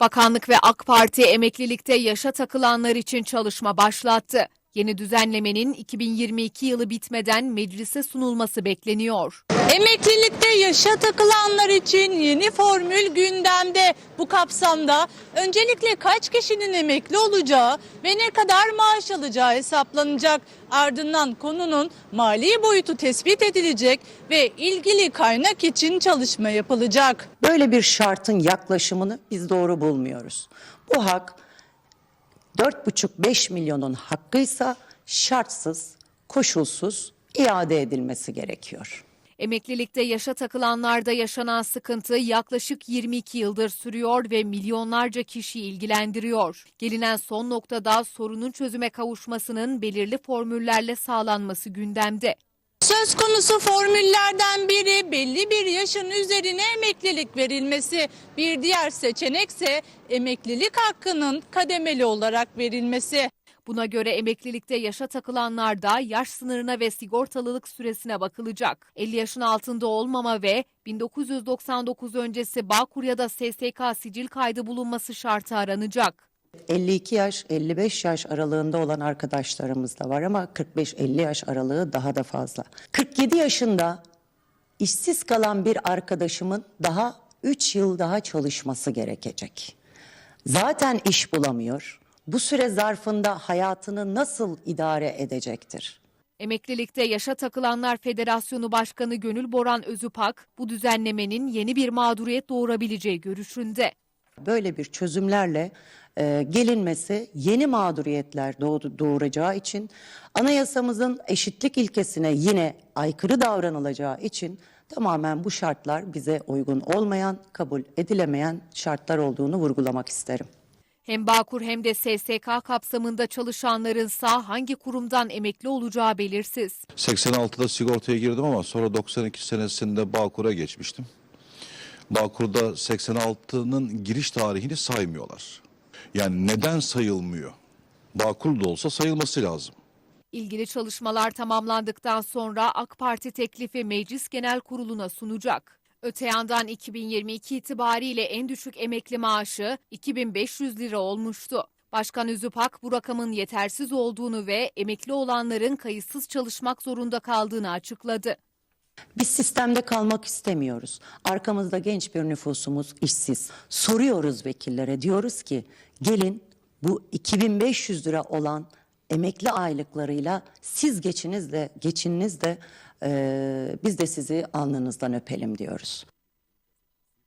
Bakanlık ve AK Parti emeklilikte yaşa takılanlar için çalışma başlattı. Yeni düzenlemenin 2022 yılı bitmeden meclise sunulması bekleniyor. Emeklilikte yaşa takılanlar için yeni formül gündemde. Bu kapsamda öncelikle kaç kişinin emekli olacağı ve ne kadar maaş alacağı hesaplanacak. Ardından konunun mali boyutu tespit edilecek ve ilgili kaynak için çalışma yapılacak. Böyle bir şartın yaklaşımını biz doğru bulmuyoruz. Bu hak 4,5-5 milyonun hakkıysa şartsız, koşulsuz iade edilmesi gerekiyor. Emeklilikte yaşa takılanlarda yaşanan sıkıntı yaklaşık 22 yıldır sürüyor ve milyonlarca kişiyi ilgilendiriyor. Gelinen son noktada sorunun çözüme kavuşmasının belirli formüllerle sağlanması gündemde. Söz konusu formüllerden biri belli bir yaşın üzerine emeklilik verilmesi. Bir diğer seçenekse emeklilik hakkının kademeli olarak verilmesi. Buna göre emeklilikte yaşa takılanlarda yaş sınırına ve sigortalılık süresine bakılacak. 50 yaşın altında olmama ve 1999 öncesi Bağkur ya da SSK sicil kaydı bulunması şartı aranacak. 52 yaş, 55 yaş aralığında olan arkadaşlarımız da var ama 45-50 yaş aralığı daha da fazla. 47 yaşında işsiz kalan bir arkadaşımın daha 3 yıl daha çalışması gerekecek. Zaten iş bulamıyor. Bu süre zarfında hayatını nasıl idare edecektir? Emeklilikte Yaşa Takılanlar Federasyonu Başkanı Gönül Boran Özüpak, bu düzenlemenin yeni bir mağduriyet doğurabileceği görüşünde. Böyle bir çözümlerle e, gelinmesi yeni mağduriyetler doğdu, doğuracağı için anayasamızın eşitlik ilkesine yine aykırı davranılacağı için tamamen bu şartlar bize uygun olmayan, kabul edilemeyen şartlar olduğunu vurgulamak isterim. Hem Bağkur hem de SSK kapsamında çalışanların sağ hangi kurumdan emekli olacağı belirsiz. 86'da sigortaya girdim ama sonra 92 senesinde Bağkur'a geçmiştim. Bağkur'da 86'nın giriş tarihini saymıyorlar. Yani neden sayılmıyor? Bağkur da olsa sayılması lazım. İlgili çalışmalar tamamlandıktan sonra AK Parti teklifi Meclis Genel Kurulu'na sunacak. Öte yandan 2022 itibariyle en düşük emekli maaşı 2500 lira olmuştu. Başkan Üzüpak bu rakamın yetersiz olduğunu ve emekli olanların kayıtsız çalışmak zorunda kaldığını açıkladı. Biz sistemde kalmak istemiyoruz. Arkamızda genç bir nüfusumuz işsiz. Soruyoruz vekillere diyoruz ki gelin bu 2500 lira olan emekli aylıklarıyla siz geçiniz de geçininiz de eee, biz de sizi alnınızdan öpelim diyoruz.